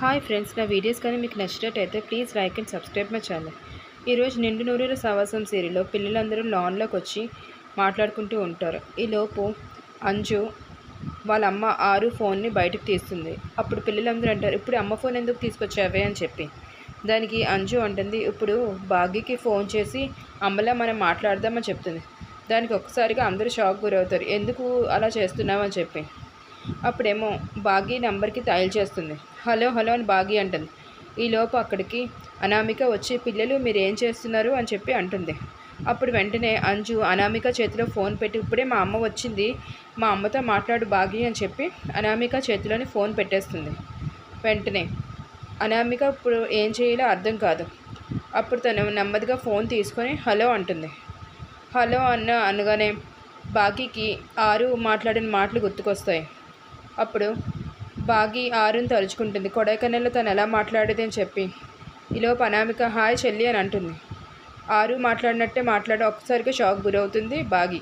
Hi friends నా videos కానీ మీకు నచ్చినట్టయితే please like and subscribe my channel. ఈరోజు నిండు నూరేల సవాసం సీరియల్లో పిల్లలందరూ లాన్లోకి వచ్చి మాట్లాడుకుంటూ ఉంటారు. ఈలోపు అంజు వాళ్ళ అమ్మ ఆరు ఫోన్ని బయటకు తీస్తుంది. అప్పుడు పిల్లలందరూ అంటారు ఇప్పుడు అమ్మ ఫోన్ ఎందుకు తీసుకొచ్చావే? అని చెప్పి. దానికి అంజు అంటుంది ఇప్పుడు భాగ్యకి ఫోన్ చేసి అమ్మలా మనం మాట్లాడదామని చెప్తుంది. దానికి ఒక్కసారిగా అందరూ షాక్ గురవుతారు. ఎందుకు అలా చేస్తున్నామని చెప్పి. అప్పుడేమో బాగి నంబర్కి డయల్ చేస్తుంది. హలో హలో అని బాగి అంటుంది. ఈలోపు అక్కడికి అనామిక వచ్చి పిల్లలు మీరు ఏం చేస్తున్నారు? అని చెప్పి అంటుంది. అప్పుడు వెంటనే అంజు అనామిక చేతిలో ఫోన్ పెట్టి ఇప్పుడే మా అమ్మ వచ్చింది. మా అమ్మతో మాట్లాడు బాగి అని చెప్పి అనామిక చేతిలోని ఫోన్ పెట్టేస్తుంది. వెంటనే అనామిక ఇప్పుడు ఏం చేయాలో అర్థం కాదు. అప్పుడు తను నెమ్మదిగా ఫోన్ తీసుకొని హలో అంటుంది. హలో అన్న అనగానే బాకీకి ఆరు మాట్లాడిన మాటలు గుర్తుకొస్తాయి. అప్పుడు బాగి ఆరుని తలుచుకుంటుంది. కొడైకెనాల్లో తను ఎలా మాట్లాడేది అని చెప్పి. ఇలో అనామిక హాయ్ చెల్లి అని అంటుంది. ఆరు మాట్లాడినట్టే మాట్లాడి ఒక్కసారిగా షాక్ గురవుతుంది బాగి.